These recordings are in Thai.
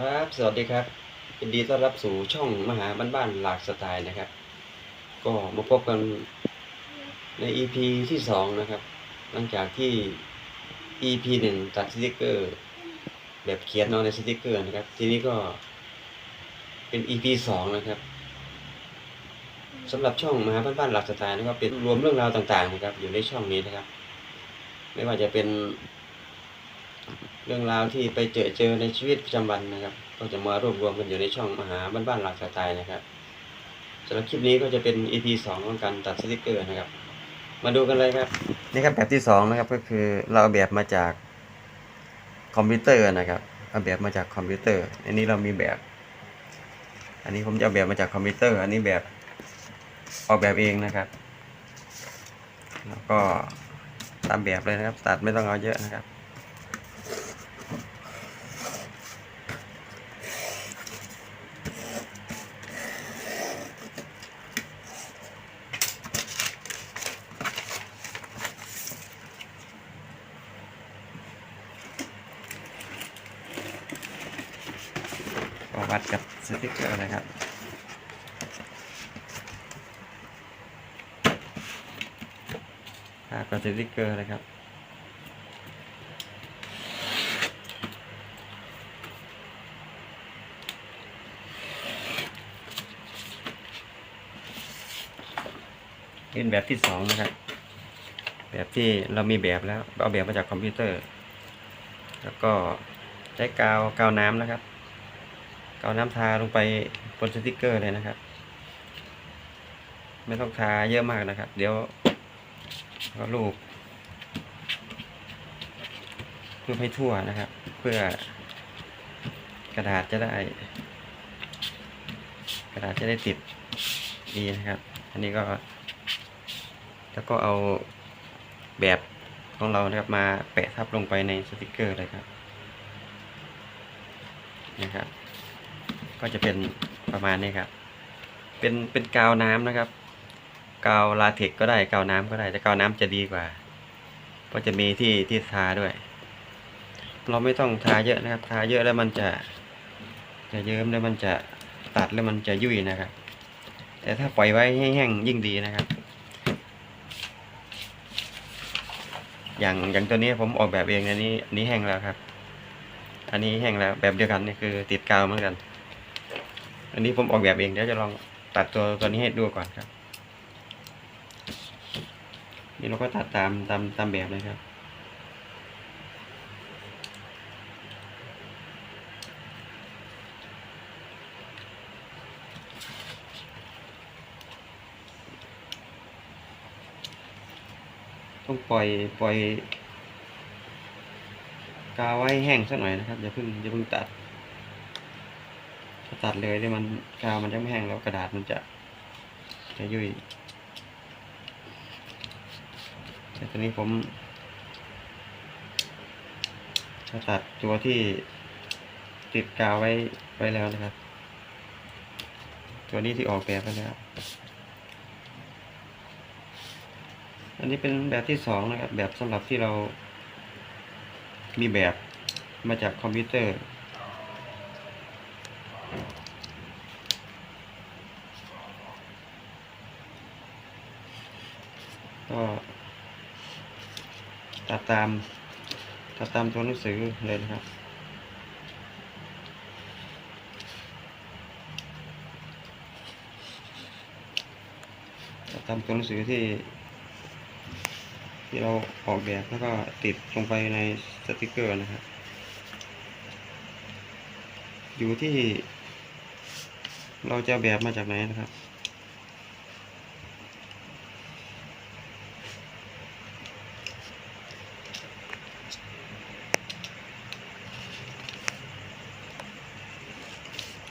ครับ สวัสดีครับยินดีต้อนรับสู่ช่องมหาบ้านบ้านหลากสไตล์นะครับ ก็มาพบกันใน EP ที่สองนะครับ หลังจากที่ EP หนึ่งตัดสติกเกอร์ แบบเขียนเอาในสติกเกอร์นะครับ ทีนี้ก็เป็น EP สองนะครับสำหรับช่องมหาบ้านบ้านหลากสไตล์นะครับเป็นรวมเรื่องราวต่างๆนะครับ อยู่ในช่องนี้นะครับ ไม่ว่าจะเป็น เรื่องราวที่ไปเจอเจอในชีวิตประจำวันนะครับ ก็จะมารวบรวมกันอยู่ในช่องมหาบ้านบ้านหลักสไตล์นะครับสำหรับคลิปนี้ก็จะเป็น EP สองของการตัดสติกเกอร์นะครับ มาดูกันเลยครับนี่ครับแบบที่สองนะครับก็คือเราเอาแบบมาจากคอมพิวเตอร์นะครับเอาแบบมาจากคอมพิวเตอร์ อันนี้เรามีแบบ อันนี้ผมจะเอาแบบมาจากคอมพิวเตอร์ อันนี้แบบออกแบบเองนะครับ แล้วก็ตามแบบเลยนะครับ ตัดไม่ต้องเอาเยอะนะครับ ก็วัดกับสติกเกอร์นะครับ ครับกับสติกเกอร์นะครับเป็นแบบที่สองนะครับ แบบที่เรามีแบบแล้ว เอาแบบมาจากคอมพิวเตอร์ แล้วก็ใช้กาวกาวน้ำนะครับ กาวน้ำทาลงไปบนสติกเกอร์เลยนะครับ ไม่ต้องทาเยอะมากนะครับ เดี๋ยว ก็รูปรูปให้ทั่วนะครับ เพื่อกระดาษจะได้ กระดาษจะได้ติดดีนะครับ อันนี้ก็ แล้วก็เอาแบบของเรานะครับมาแปะทับลงไปในสติกเกอร์เลยครับนะครับ ก็จะเป็นประมาณนี้ครับ เป็นเป็นกาวน้ำนะครับ กาวลาเทกก็ได้กาวน้ำก็ได้ แต่กาวน้ำจะดีกว่า เพราะจะมีที่ที่ทาด้วย เราไม่ต้องทาเยอะนะครับ ทาเยอะแล้วมันจะ จะเยิ้มแล้วมันจะตัดแล้วมันจะยุ่ยนะครับ แต่ถ้าปล่อยไว้ให้แห้งยิ่งดีนะครับ อย่างอย่างตัวนี้ผมออกแบบเองอันนี้อันนี้แห้งแล้วครับ อันนี้แห้งแล้วแบบเดียวกันนี่คือติดกาวเหมือนกัน อันนี้ผมออกแบบเองเดี๋ยวจะลองตัดตัวตัวนี้ให้ดูก่อนครับ นี่เราก็ตัดตามตามตามแบบเลยครับ ต้องปล่อยปล่อยกาวไว้แห้งสักหน่อยนะครับอย่าเพิ่งอย่าเพิ่งตัดถ้าตัดเลยเนี่ยมันกาวมันจะไม่แห้งแล้วกระดาษมันจะจะยุ่ย แต่ตอนนี้ผมจะตัดตัวที่ติดกาวไว้ไว้แล้วนะครับ ตัวนี้ที่ออกแบบไปแล้ว อันนี้เป็นแบบที่สองนะครับ แบบสำหรับที่เรามีแบบมาจากคอมพิวเตอร์ ก็ ตัดตามตัดตามตัวหนังสือเลยนะครับ ตัดตามตัวหนังสือที่ ที่เราออกแบบแล้วก็ติดลงไปในสติกเกอร์นะครับ อยู่ที่เราจะแบบมาจากไหนนะครับ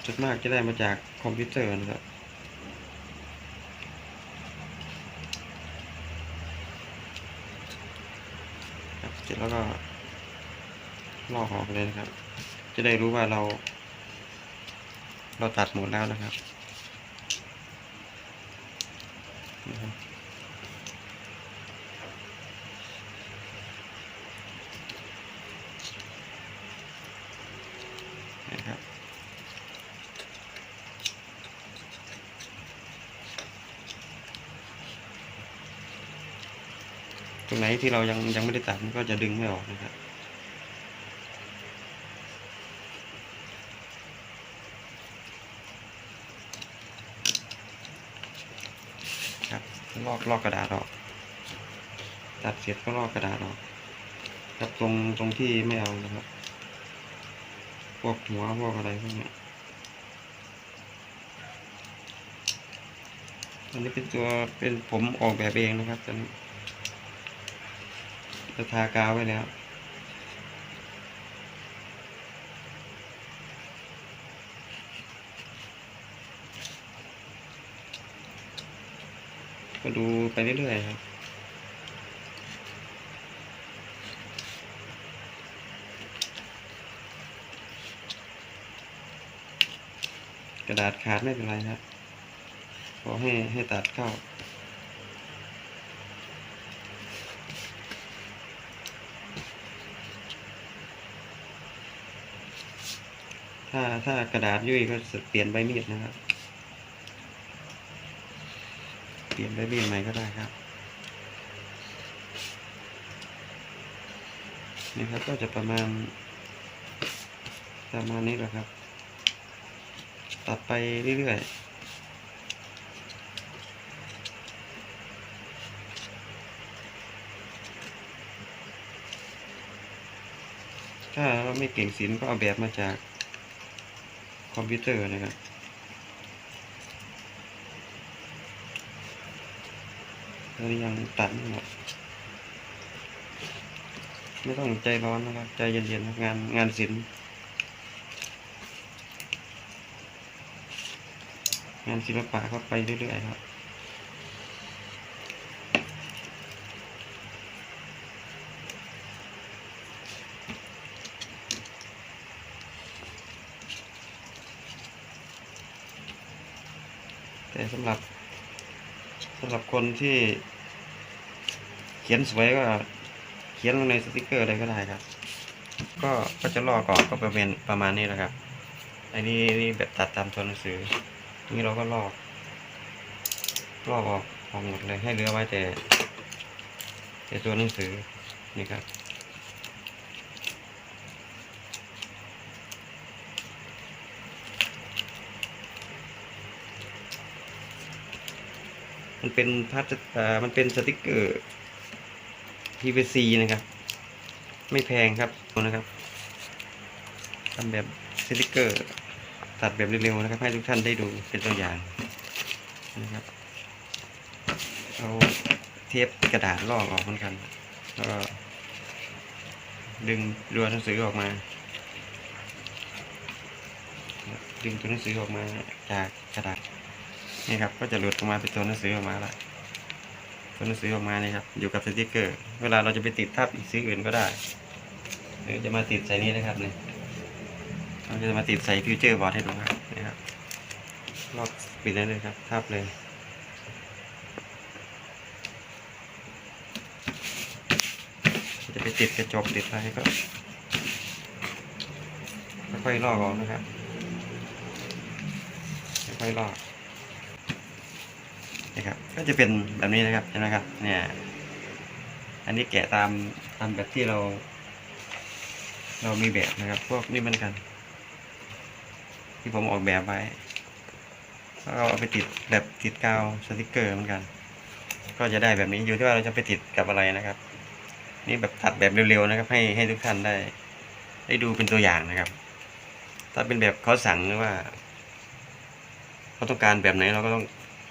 จุดมากจะได้มาจากคอมพิวเตอร์นะครับเสร็จแล้วก็ลอกออกเลยนะครับ จะได้รู้ว่าเรา เราตัดหมดแล้วนะครับ รงไหนที่เรายังยังไม่ได้ตัดมันก็จะดึงไม่ออกนะครับครับลอกลอกกระดาษออก ตัดเสร็จก็ลอกกระดาษออกครับตรงตรงที่ไม่เอานะครับพวกหัวพวกอะไรพวกนี้อันนี้เป็นตัวเป็นผมออกแบบเองนะครับตอนนี้ จะทากาวไว้แล้ว ก็ดูไปเรื่อยๆครับกระดาษขาดไม่เป็นไรครับขอให้ให้ตัดเข้า ถ้าถ้ากระดาษยุ่ยก็เปลี่ยนใบมีดนะครับ เปลี่ยนใบมีดใหม่ก็ได้ครับนี่ครับก็จะประมาณ ประมาณนี้แหละครับ ตัดไปเรื่อยๆถ้าเราไม่เก่งศิลป์ก็เอาแบบมาจาก คอมพิวเตอร์นะครับตอนนี้ยังตัดไม่หมดไม่ต้องใจร้อนนะครับ ใจเย็นๆงานงานศิลป์งานศิลปะก็ไปเรื่อยๆครับ สำหรับสำหรับคนที่เขียนสวยก็เขียนลงในสติกเกอร์อะไรก็ได้ครับ ก็ก็จะลอกก่อนก็ประมาณประมาณนี้แหละครับอันนี้นี่แบบตัดตามตัวหนังสือ นี่เราก็ลอก ลอกออกออกหมดเลยให้เหลือไว้แต่แต่ตัวหนังสือนี่ครับ มันเป็นพลาสติกมันเป็นสติกเกอร์ PVC นะครับ ไม่แพงครับนะครับทำแบบสติกเกอร์ตัดแบบเร็วๆนะครับ ให้ทุกท่านได้ดูเป็นตัวอย่างนะครับเอาเทปกระดาษลอกออกเหมือนกันแล้วก็ดึงรัวหนังสือออกมา ดึงตัวหนังสือออกมาจากกระดาษ นี่ครับก็จะหลุดออกมาเป็นตัวหนังสือออกมาละตัวหนังสือออกมานี่ครับอยู่กับสติกเกอร์ เวลาเราจะไปติดทับอีกสีอื่นก็ได้หรือจะมาติดใส่นี้นะครับนี่เราจะมาติดใส่ฟิวเจอร์บอร์ดให้ดูครับนี่ครับลอกปิดได้เลยครับทับเลยจะไปติดกระจกติดอะไรก็ค่อยๆลอกออกนะครับค่อยๆลอก นะครับ ก็จะเป็นแบบนี้นะครับเห็นไหมครับ เนี่ย อันนี้แกะตามตามแบบที่เรา เรามีแบบนะครับ พวกนี้เหมือนกัน ที่ผมออกแบบไว้แล้วก็เอาไปติดแบบติดกาวสติกเกอร์เหมือนกัน ก็จะได้แบบนี้อยู่ที่ว่าเราจะไปติดกับอะไรนะครับ นี่แบบตัดแบบเร็วๆนะครับ ให้ให้ทุกท่านได้ ได้ดูเป็นตัวอย่างนะครับ ถ้าเป็นแบบเขาสั่งหรือว่าเขาต้องการแบบไหนเราก็ต้อง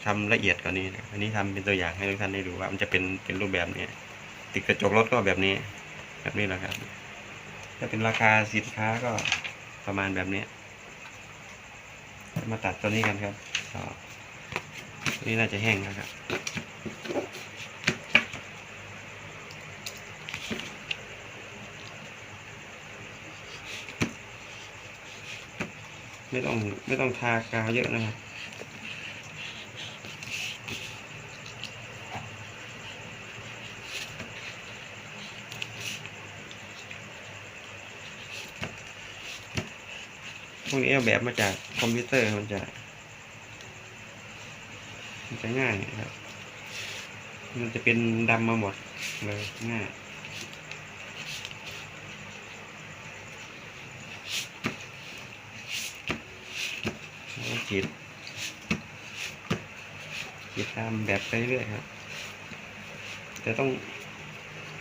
ทำละเอียดกว่านี้นะอันนี้ทำเป็นตัวอย่างให้ทุกท่านได้ดูว่ามันจะเป็นเป็นรูปแบบนี้ติดกระจกรถก็แบบนี้ แบบนี้แหละครับถ้าเป็นราคาสินค้าก็ประมาณแบบนี้มาตัดตัวนี้กันครับนี้น่าจะแห้งแล้วครับไม่ต้องไม่ต้องทากาวเยอะนะครับ วกนี้เอาแบบมาจากคอมพิวเตอร์มันจะมันจะง่ายนะครับ มันจะเป็นดำมาหมดเลยง่ายแล้วขีดขีดตามแบบไปเรื่อยครับแต่ต้อง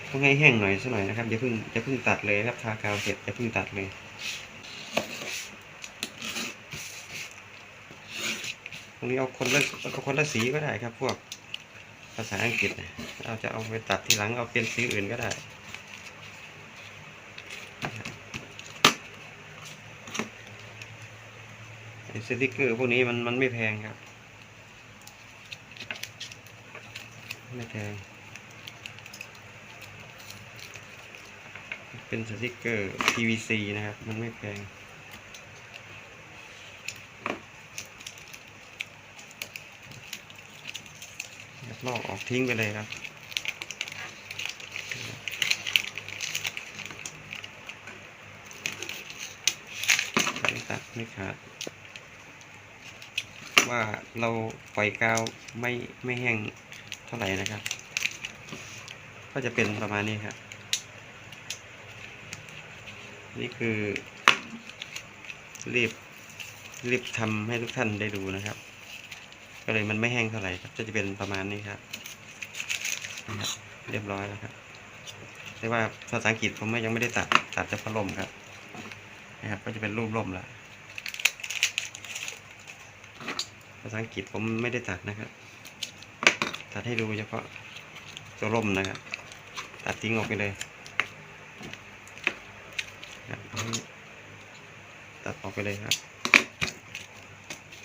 ต้องให้แห้งหน่อยสักหน่อยนะครับอย่าเพิ่งอย่าเพิ่งตัดเลยครับทากาวเสร็จอย่าเพิ่งตัดเลย ตรง นี้เอาคนละเอาคนละสีก็ได้ครับ พวกภาษาอังกฤษเราจะเอาไปตัดทีหลังเอาเป็นสีอื่นก็ได้สติกเกอร์พวกนี้มันมันไม่แพงครับ ไม่แพง เป็นสติกเกอร์ PVC นะครับ มันไม่แพง ลอกออกทิ้งไปเลยครับ ไม่ตัดไม่ขาด ว่าเราปล่อยกาวไม่ไม่แห้งเท่าไหร่นะครับ ก็จะเป็นประมาณนี้ครับ นี่คือรีบรีบทำให้ทุกท่านได้ดูนะครับ ก็เลยมันไม่แห้งเท่าไหร่ครับก็จะเป็นประมาณนี้ครับนะครับเรียบร้อยแล้วครับแต่ว่าภาษาอังกฤษผมยังไม่ได้ตัดตัดจะพัดลมครับนะครับ ก็จะเป็นรูปล่มละภาษาอังกฤษผมไม่ได้ตัดนะครับ ตัดให้ดูเฉพาะตัวล่มนะครับ ตัดทิ้งออกไปเลยตัดออกไปเลยครับ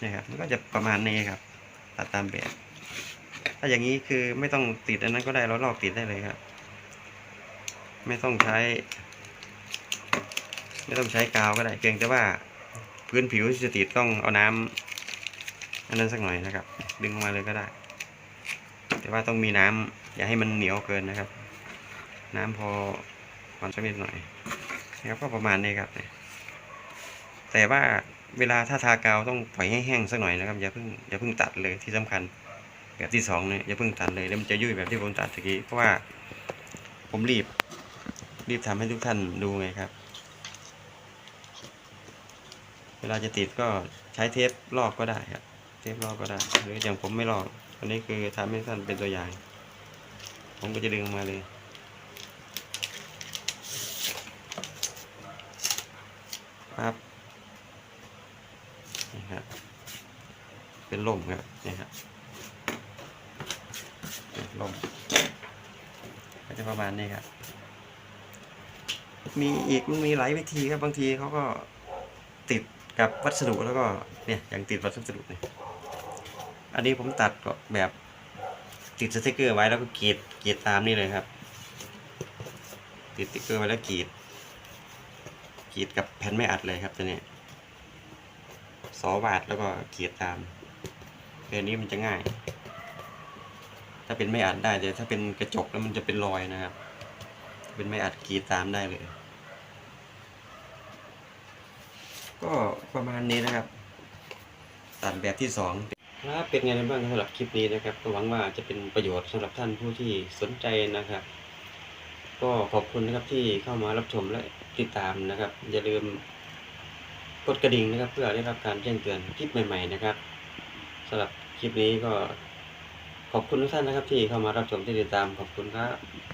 นี่ครับมันก็จะประมาณนี้ครับ ตัดตามแบบ ถ้าอย่างนี้คือไม่ต้องติดอันนั้นก็ได้เราลอกติดได้เลยครับ ไม่ต้องใช้ ไม่ต้องใช้กาวก็ได้เพียงแต่ว่าพื้นผิวที่จะติดต้องเอาน้ำอันนั้นสักหน่อยนะครับ ดึงออกมาเลยก็ได้ แต่ว่าต้องมีน้ำอย่าให้มันเหนียวเกินนะครับ น้ำพอหวานสักนิดหน่อยนะครับก็ประมาณนี้ครับ แต่ว่า เวลาถ้าทากาวต้องปล่อยให้แห้งสักหน่อยนะครับอย่าเพิ่งอย่าเพิ่งตัดเลยที่สำคัญแบบที่สองเนี่ยอย่าเพิ่งตัดเลยแล้วมันจะยุ่ยแบบที่ผมตัดตะกี้เพราะว่า ผมรีบ รีบทำให้ทุกท่านดูไงครับ เวลาจะติดก็ใช้เทปลอกก็ได้ครับ เทปลอกก็ได้ หรืออย่างผมไม่ลอกอันนี้คือทำให้ท่านเป็นตัวอย่าง ผมก็จะดึงมาเลยครับนี่ครับ เป็นล่มครับนี่ครับเป็นล่มก็จะประมาณนี้ครับมีอีกมันมีหลายวิธีครับบางทีเขาก็ติดกับวัสดุแล้วก็เนี่ยอย่างติดวัสดุเนี่ยอันนี้ผมตัดก็แบบติดสติกเกอร์ไว้แล้วก็กรีดกรีดตามนี่เลยครับ ติดสติกเกอร์ไว้แล้วกรีดกรีดกับแผ่นไม่อัดเลยครับตัวนี้สอวาดแล้วก็กรีดตาม เรื่นี้มันจะง่าย ถ้าเป็นไม่อัดได้แต่ถ้าเป็นกระจกแล้วมันจะเป็นรอยนะครับ เป็นไม่อัดกรีดตามได้เลย ก็ประมาณนี้นะครับตัดแบบที่สองครับเป็นไงบ้างสำหรับคลิปนี้นะครับก็หวังว่าจะเป็นประโยชน์สำหรับท่านผู้ที่สนใจนะครับ ก็ขอบคุณนะครับที่เข้ามารับชมและติดตามนะครับ อย่าลืมกดกระดิ่งนะครับ เพื่อได้รับการแจ้งเตือนคลิปใหม่ ๆ นะครับ สำหรับคลิปนี้ก็ขอบคุณทุกท่านนะครับที่เข้ามารับชมที่ติดตามขอบคุณครับ